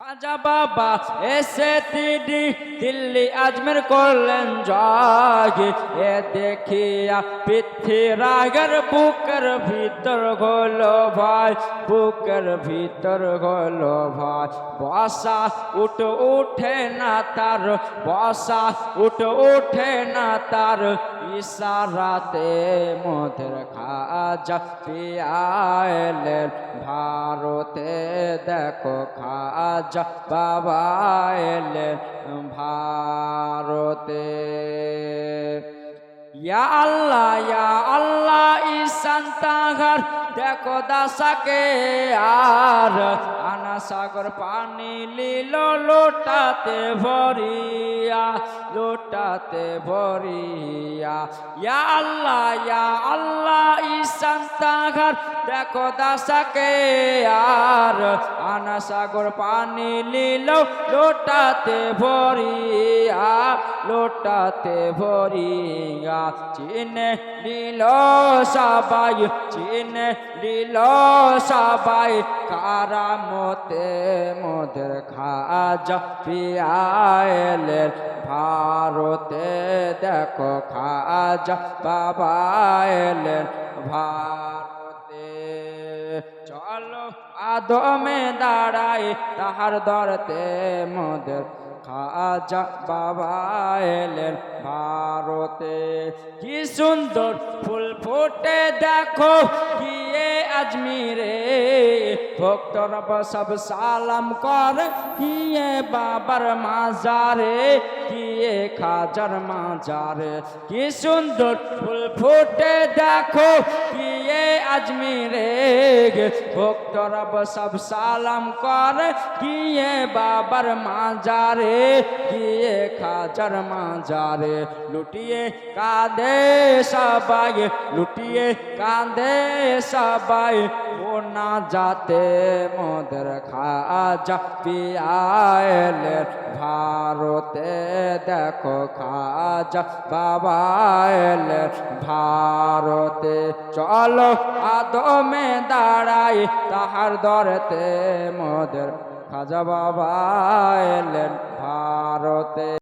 আজা বাবা এসে তিনি দিল্লি আজমের করলেন জাগে। এ দেখিয়া পৃথ্বীরাগের বুকের ভিতর গলো ভাই, বুকের ভিতর গলো ভাই। বসা উঠ, উঠে না তার, বসা উঠ, উঠে না তার, ইশারাতে মধুর খাজা পিয়ালেন ভারতে দেখো খাজা বাবা এলেন, ভারতে। ইয়া আল্লাহ ইয়া আল্লাহ, ঈশান তাহার, দেখো দাসাকে আ সাগর পানি লীল লোটাতে ভরিয়া লোটাতে ভরিয়া। ইয়া আল্লাহ ইয়া আল্লাহ ঈশান তাহার দেখো দাসাকে আর। আনা সাগর পানি লীল লোটাতে ভরিয়া। লোটাতে ভরিয়া চিনে লীল সবাই, চিনে লীল সবাই, কারামতে মোদের খাজা পিয়ালের ভারতে দেখো খাজা বাবা এলেন ভারতে চলো আদমে দাঁড়াই, তাহার দরতে মোদের খাজা বাবা এলেন ভারতে। কি সুন্দর ফুল ফুটে দেখো গিয়ে আজমিরে। ভক্তর সব সালাম কর গিয়ে বাবার মাজারে গিয়ে খাজার মাজারে। কি সুন্দর ফুল ফুটে দেখো গিয়ে আজমিরে ভক্তর সব সালাম কর গিয়ে বাবার মাজারে গিয়ে খাজার মাজারে লুটিয়ে কাঁদে সবাই লুটিয়ে কাঁদে সবাই ও না যাতে মোদের খাজা পিয়ালে ভারতে দেখো খাজা বাবা এলে ভারতে চলো আদমে দাঁড়াই তাহার দরতে মদের খাজা বাবা এলেন ভারতে।